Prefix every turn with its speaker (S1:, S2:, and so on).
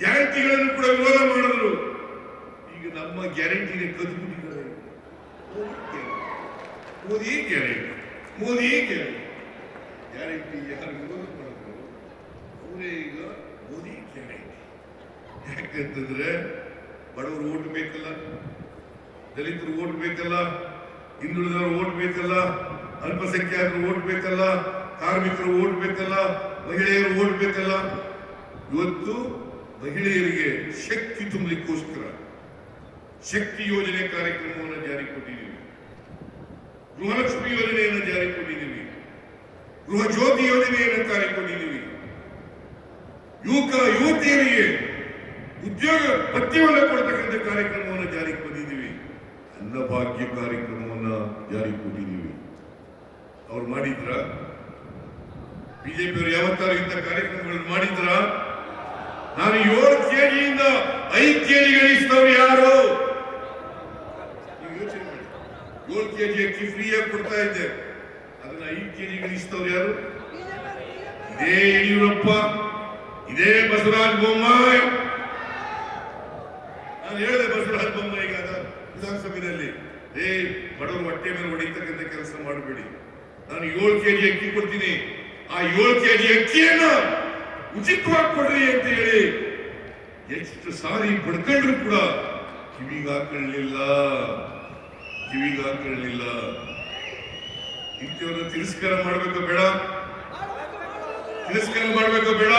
S1: ಗ್ಯಾರಂಟಿಗಳನ್ನು ಕೂಡ ವಿರೋಧ ಮಾಡಿದ್ರು. ಈಗ ನಮ್ಮ ಗ್ಯಾರಂಟಿನ ಕದ್ಬಿಟ್ಟಿದ್ದಾರೆ. Modi guarantee. Modi guarantee. Guarantee ಯಾರು ವಿರೋಧ ಮಾಡಿದ್ರು? ಅವರೇ ಈಗ ಮೋದಿ ಗ್ಯಾರಂಟಿ. ಯಾಕಂತಂದ್ರೆ ಬಡವರು ಓಟ್ ಬೇಕಲ್ಲ, ದಲಿತರು ಓಟ್ ಬೇಕಲ್ಲ, ಹಿಂದುಳಿದವರು ಓಟ್ ಬೇಕಲ್ಲ, ಅಲ್ಪಸಂಖ್ಯಾತರು ಓಟ್ ಬೇಕಲ್ಲ, ಕಾರ್ಮಿಕರು ಓಟ್ ಬೇಕಲ್ಲ ಮಹಿಳೆಯರು ಓಡಬೇಕಲ್ಲ? ಇವತ್ತು ಮಹಿಳೆಯರಿಗೆ ಶಕ್ತಿ ತುಂಬಲಿಕ್ಕೋಸ್ಕರ ಶಕ್ತಿ ಯೋಜನೆ ಕಾರ್ಯಕ್ರಮವನ್ನು ಜಾರಿ ಕೊಟ್ಟಿದ್ದೀವಿ ಗೃಹಲಕ್ಷ್ಮಿ ಯೋಜನೆಯನ್ನು ಜಾರಿ ಕೊಟ್ಟಿದ್ದೀವಿ ಗೃಹ ಜ್ಯೋತಿ ಯೋಜನೆಯನ್ನು ಜಾರಿ ಕೊಟ್ಟಿದ್ದೀವಿ ಯುವಕ, ಯುವತಿಯರಿಗೆ ಉದ್ಯೋಗ ಭತ್ಯವನ್ನು ಕೊಡ್ತಕ್ಕಂಥ ಕಾರ್ಯಕ್ರಮವನ್ನು ಜಾರಿಗೆ ಬಂದಿದ್ದೀವಿ ಅನ್ನಭಾಗ್ಯ ಕಾರ್ಯಕ್ರಮವನ್ನು ಜಾರಿಗೆ ಕೊಟ್ಟಿದ್ದೀವಿ ಅವ್ರು ಮಾಡಿದ್ರ? ಬಿಜೆಪಿಯವರು ಯಾವತ್ತಾರು ಇಂಥ ಕಾರ್ಯಕ್ರಮಗಳನ್ನು ಮಾಡಿದ್ರ? ನಾನು ಏಳು ಕೆಜಿಯಿಂದ ಐದು ಕೆಜಿ ಗಳಿಸಿದವ್ರು ಯಾರು? ಯೋಚನೆ ಮಾಡಿ. ಏಳು ಕೆಜಿ ಅಕ್ಕಿ ಫ್ರೀಯಾಗಿ ಕೊಡ್ತಾ ಇದ್ದೆ. ಅದನ್ನ ಐದು ಕೆಜಿ ಗಳಿಸಿದವ್ರು ಯಾರು? ಇದೇ ಯಡಿಯೂರಪ್ಪ, ಇದೇ ಬಸವರಾಜ ಬೊಮ್ಮಾಯಿ. ನಾನು ಹೇಳಿದೆ ಬಸವರಾಜ ಬೊಮ್ಮಾಯಿಗೆ ವಿಧಾನಸಭೆಯಲ್ಲಿ. ಏ ಬಡವರು ಹೊಟ್ಟೆ ಮೇಲೆ ಹೊಡೆಯತಕ್ಕಂಥ ಕೆಲಸ ಮಾಡಬೇಡಿ. ನಾನು ಏಳು ಕೆಜಿ ಅಕ್ಕಿ ಕೊಡ್ತೀನಿ. ಆ ಏಳು ಕೆಜಿ ಅಕ್ಕಿಯನ್ನ ಉಚಿತವಾಗಿ ಕೊಡ್ರಿ ಅಂತ ಹೇಳಿ ಎಷ್ಟು ಸಾರಿ ಪಡ್ಕೊಂಡ್ರು ಕೂಡ ಕಿವಿಗೆ ಹಾಕೊಳ್ಳಿಲ್ಲ ಕಿವಿಗೆ ಹಾಕೊಳ್ಳಿಲ್ಲ ಇಂಥವ್ರನ್ನ ತಿರಸ್ಕಾರ ಮಾಡ್ಬೇಕು ಬೇಡ? ತಿರಸ್ಕಾರ ಮಾಡ್ಬೇಕು ಬೇಡ?